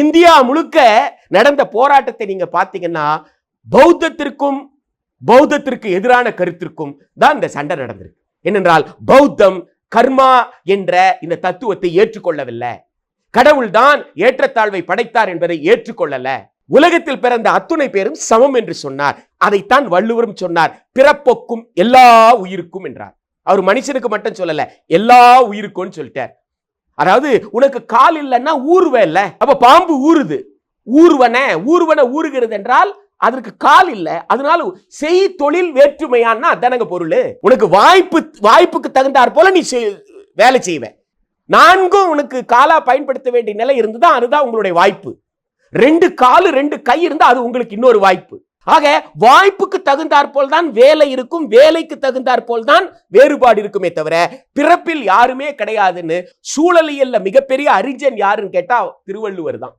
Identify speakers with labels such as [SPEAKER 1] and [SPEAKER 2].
[SPEAKER 1] India முழுக்க நடந்த போராட்டத்தை நீங்க பாத்தீங்கன்னா பௌத்தத்திற்கும் பௌத்தத்திற்கு எதிரான கருத்திற்கும் தான் இந்த சண்டை நடந்திருக்கு. என்னென்றால் பௌத்தம் கர்மா என்ற இந்த தத்துவத்தை ஏற்றுக்கொள்ளவில்லை. கடவுள்தான் ஏற்றத்தாழ்வை படைத்தார் என்பதை ஏற்றுக்கொள்ளல. உலகத்தில் பிறந்த அத்துணை பேரும் சமம் என்று சொன்னார். அதைத்தான் வள்ளுவரும் சொன்னார். பிறப்பொக்கும் எல்லா உயிருக்கும் என்றார். அவர் மனுஷனுக்கு மட்டும் சொல்லல எல்லா உயிருக்கும் சொல்லிட்டார். அதாவது உனக்கு கால் இல்லைன்னா ஊர்வ இல்லை. அப்ப பாம்பு ஊறுது. ஊர்வன ஊர்வன ஊறுகிறது என்றால் அதற்கு கால் இல்லை. அதனால செய் தொழில் வேற்றுமையான்னா அதானங்க பொருள். உனக்கு வாய்ப்பு வாய்ப்புக்கு தகுந்தாற் போல நீ செய்- வேலை செய்வ. நான்கும் உனக்கு காலா பயன்படுத்த வேண்டிய நிலை இருந்ததா அதுதான் உங்களுடைய வாய்ப்பு. ரெண்டு காலு ரெண்டு கை இருந்தால் அது உங்களுக்கு இன்னொரு வாய்ப்பு. ஆக வாய்ப்புக்கு தகுந்தாற் போல்தான் வேலை இருக்கும் வேலைக்கு தகுந்தாற் போல்தான் வேறுபாடு இருக்குமே தவிர பிறப்பில் யாருமே கிடையாதுன்னு சூழலியல்ல மிகப்பெரிய அறிஞன் யாருன்னு கேட்டா திருவள்ளுவர் தான்.